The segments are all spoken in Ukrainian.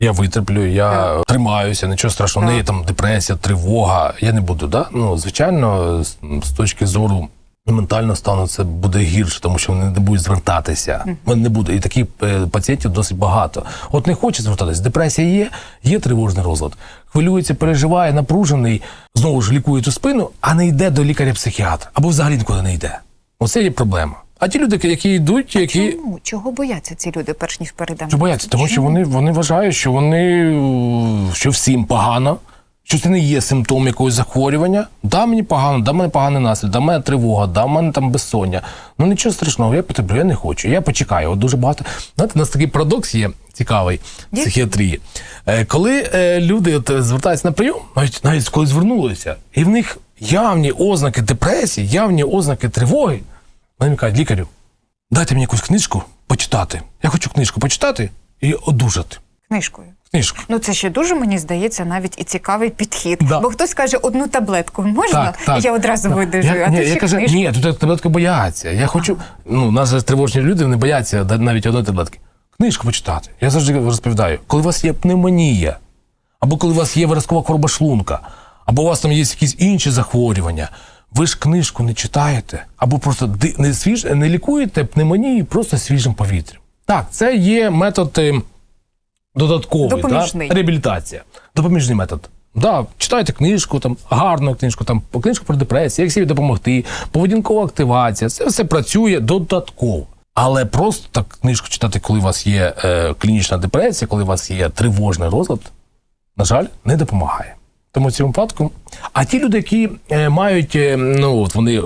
Я витерплю, я тримаюся, нічого страшного. Не є там депресія, тривога. Я не буду. Да? Ну, звичайно, з, з точки зору ментального стану це буде гірше, тому що вони не будуть звертатися. Вони не будуть. І таких е, пацієнтів досить багато. От не хоче звертатися. Депресія є, є тривожний розлад. Хвилюється, переживає, напружений, знову ж лікує цю спину, а не йде до лікаря-психіатра або взагалі нікуди не йде. Оце є проблема. А ті люди, які йдуть, які Чому? Чого бояться ці люди, перш ніж перейдемо? що бояться, тому що вони, вони вважають, що вони що всім погано, що це не є симптом якогось захворювання. Да, мені погано, да, мене поганий настрій, да, мене тривога, да, в мене там безсоння. Ну нічого страшного, я потерплю, я не хочу. Я почекаю. От дуже багато. Знаєте, у нас такий парадокс є цікавий в психіатрії. Е, Коли е, люди от, е, звертаються на прийом, навіть навіть коли звернулися, і в них явні ознаки депресії, явні ознаки тривоги, вони мені кажуть, лікарю, дайте мені якусь книжку почитати. Я хочу книжку почитати і одужати. книжкою. Книжку. Ну це ще дуже мені здається навіть і цікавий підхід. Да. Бо хтось каже, одну таблетку можна, і я одразу видержую, а ні, ти я ще кажу, книжку. ні, тут таблетку бояться. Я хочу. Ну, у нас тривожні люди вони бояться навіть одної таблетки. Книжку почитати. Я завжди розповідаю, коли у вас є пневмонія, або коли у вас є виразкова хвороба шлунка, або у вас там є якісь інші захворювання. Ви ж книжку не читаєте, або просто не свіж не лікуєте пневмонію просто свіжим повітрям. Так, це є метод е, додатковий, Допоміжний. Реабілітація. Допоміжний метод. Да, читайте книжку, там гарну книжку, там книжку про депресію, як собі допомогти, поведінкова активація. Це все працює додатково. Але просто так книжку читати, коли у вас є е, клінічна депресія, коли у вас є тривожний розлад, на жаль, не допомагає. Тому в цьому випадку. А ті люди, які е, мають, е, ну от вони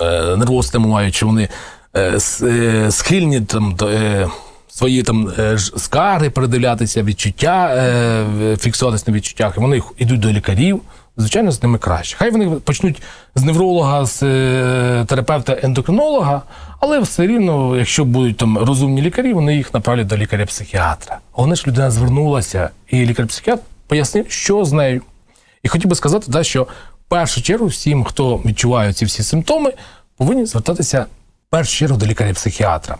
е, систему мають, що вони е, е, схильні там до е, свої там е, ж- скарги передивлятися, відчуття, е, фіксуватися на відчуттях, і вони йдуть до лікарів. Звичайно, з ними краще. Хай вони почнуть з невролога, з е, терапевта, ендокринолога, але все рівно, якщо будуть там розумні лікарі, вони їх направлять до лікаря-психіатра. Головне ж людина звернулася, і лікар-психіатр пояснив, що з нею. І хотів би сказати, да, що в першу чергу всім, хто відчуває ці всі симптоми, повинні звертатися в першу чергу до лікаря-психіатра.